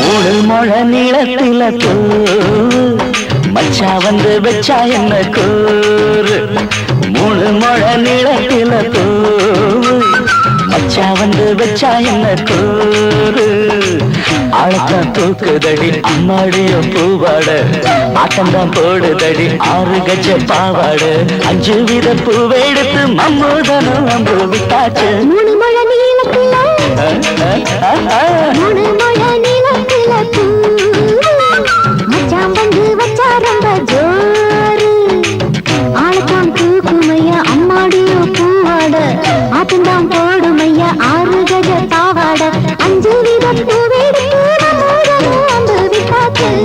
மூணு மொழ மச்சா வந்து வச்சா என்ன கூறு? மூணு மொழ நீளத்தில தூரு மச்சா வந்து வச்சா என்ன கூறு? ஆழத்தான் தூக்குதடி அம்மாடிய பூவாட. ஆட்டம்தான் போடுதடி ஆறு கஜ பாவாட. அஞ்சு வித பூவை எடுத்து மம்மூதனும் விட்டாச்சு. மூணு மழை நீளத்தில மூணு மழை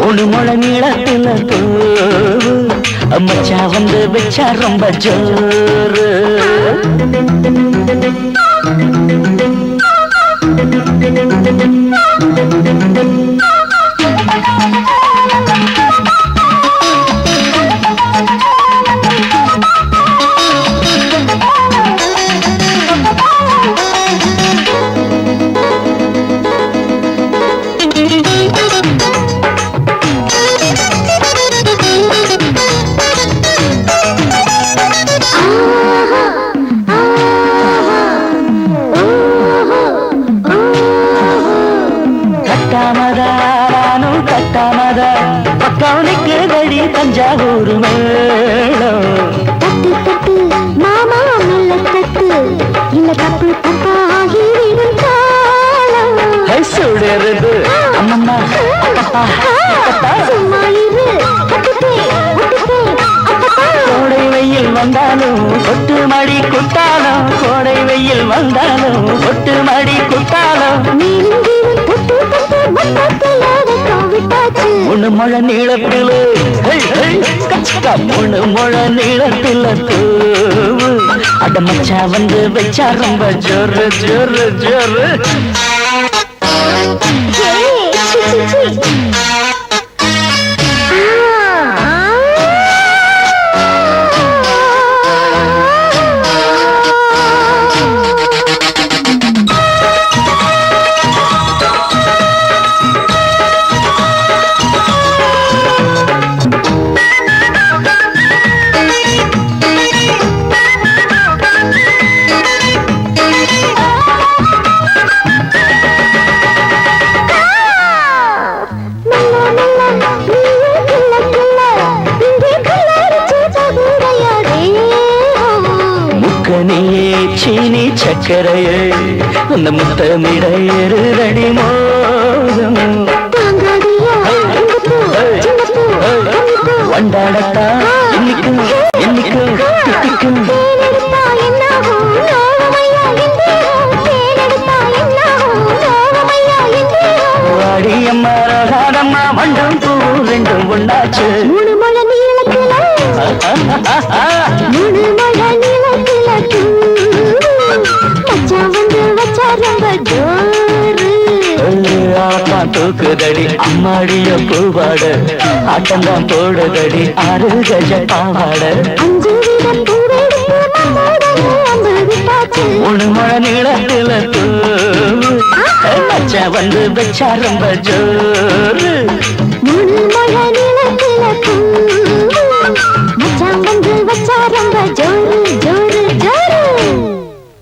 விட்டாச்சு மூணு முழ நீளத்துல தூவு மச்சா வந்து வச்சா ரொம்ப ஜோரு you. கட்டாமதா பக்கவனுக்கு தடி தஞ்சாவூர் மேளம். தட்டு தட்டு மாமா நல்ல தட்டு. இந்த தப்பு தப்பாகி விடும் காலம். ஹை, சுடருது அம்மம்மா அப்பப்பா அப்பப்பா. சும்மா இரு. கோடை வெயில் வந்தாலும் ஒட்டு மடி குட்டாலும் கோடை வெயில் வந்தாலும் ஒட்டு மடி குட்டாலும். நீங்கிரும் முழு முழ நீளத்தில் கச்சக்கா முழு முழ நீளத்தில் தூவு. அடமச்சா வந்து வச்சா ரொம்ப ஜோரு ஜோரு ஜோரு முக்கனியே சீனி சக்கரையே அந்த முத்தமிட எருதடி மோதம் வண்டாடத்தா என்னாகும்? நோவமையா எந்தேரும் வாடியம்மா மண்டம் பூ ரெண்டும் ஒண்ணாச்சு மூணு மழை நீளத்தில. மூணு மழை தூக்குதடி. அம்மாடிய பூவாட ஆட்டம்தான் போடுதடி. ஆறு கஜ பாவாட. அஞ்சு வித பூவெடுத்து மழை நீளத்துல தூவு வந்து வச்சா ரொம்ப ஜோரு.